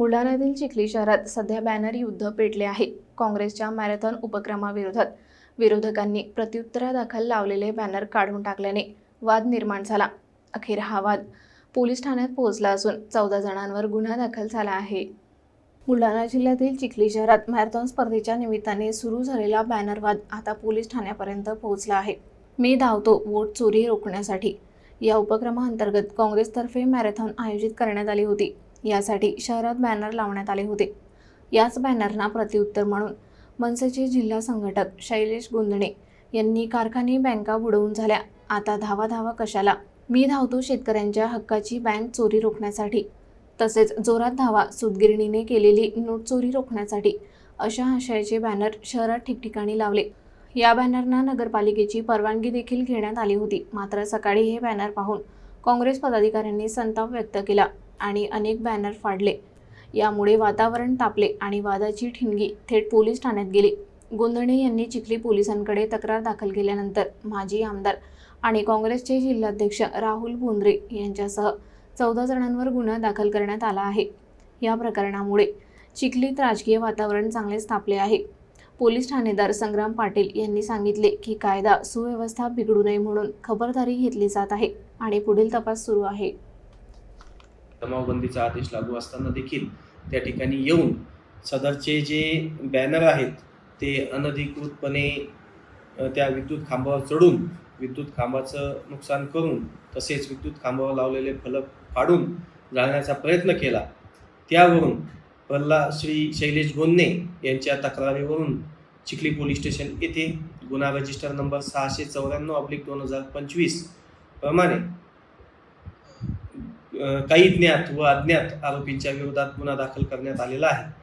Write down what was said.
बुलढाण्यातील चिखली शहरात सध्या बॅनर युद्ध पेटले आहे. काँग्रेसच्या मॅरेथॉन उपक्रमाविरोधात विरोधकांनी प्रत्युत्तरादाखल लावलेले बॅनर काढून टाकल्याने वाद निर्माण झाला. अखेर हा वाद पोलीस ठाण्यात पोहोचला असून चौदा जणांवर गुन्हा दाखल झाला आहे. बुलढाणा जिल्ह्यातील चिखली शहरात मॅरेथॉन स्पर्धेच्या निमित्ताने सुरू झालेला बॅनरवाद आता पोलीस ठाण्यापर्यंत पोहोचला आहे. मी धावतो वोट चोरी रोखण्यासाठी. या उपक्रमाअंतर्गत काँग्रेसतर्फे मॅरेथॉन आयोजित करण्यात आली होती. यासाठी शहरात बॅनर लावण्यात आले होते. याच बॅनरना प्रत्युत्तर म्हणून मनसेचे जिल्हा संघटक शैलेश गुंदणे यांनी कारखाने बँका बुडवून झाल्या. आता धावा धावा कशाला? मी धावतो शेतकऱ्यांच्या हक्काची बँक चोरी रोखण्यासाठी. तसेच जोरात धावा सुतगिरणीने केलेली नोट चोरी रोखण्यासाठी अशा आशयाचे बॅनर शहरात ठिकठिकाणी लावले. या बॅनरना नगरपालिकेची परवानगी देखील घेण्यात आली होती. मात्र सकाळी हे बॅनर पाहून काँग्रेस पदाधिकाऱ्यांनी संताप व्यक्त केला आणि अनेक बॅनर फाडले. यामुळे वातावरण तापले आणि वादाची ठिणगी थेट पोलीस ठाण्यात गेली. गोंधळे यांनी चिखली पोलिसांकडे तक्रार दाखल केल्यानंतर माजी आमदार आणि काँग्रेसचे जिल्हाध्यक्ष राहुल बोंद्रे यांच्यासह चौदा जणांवर गुन्हा दाखल करण्यात आला आहे. या प्रकरणामुळे चिखलीत राजकीय वातावरण चांगलेच तापले आहे. पोलीस ठाणेदार संग्राम पाटील यांनी सांगितले की कायदा सुव्यवस्था बिघडू नये म्हणून खबरदारी घेतली जात आहे आणि पुढील तपास सुरू आहे. जमावबंदीचा आदेश लागू असताना देखील त्या ठिकाणी येऊन सदरचे जे बॅनर आहेत ते अनधिकृतपणे त्या विद्युत खांबावर चढून विद्युत खांबाचं नुकसान करून तसेच विद्युत खांबावर लावलेले फलक फाडून जाळण्याचा प्रयत्न केला. त्यावरून प्रल्हा श्री शैलेश गोन्ने यांच्या तक्रारीवरून चिखली पोलीस स्टेशन येथे गुन्हा रजिस्टर नंबर सहाशे चौऱ्याण्णव ऑब्लिक दोन हजार पंचवीस प्रमाणे काही ज्ञात व अज्ञात आरोपींच्या विरोधात गुन्हा दाखल करण्यात आलेला आहे.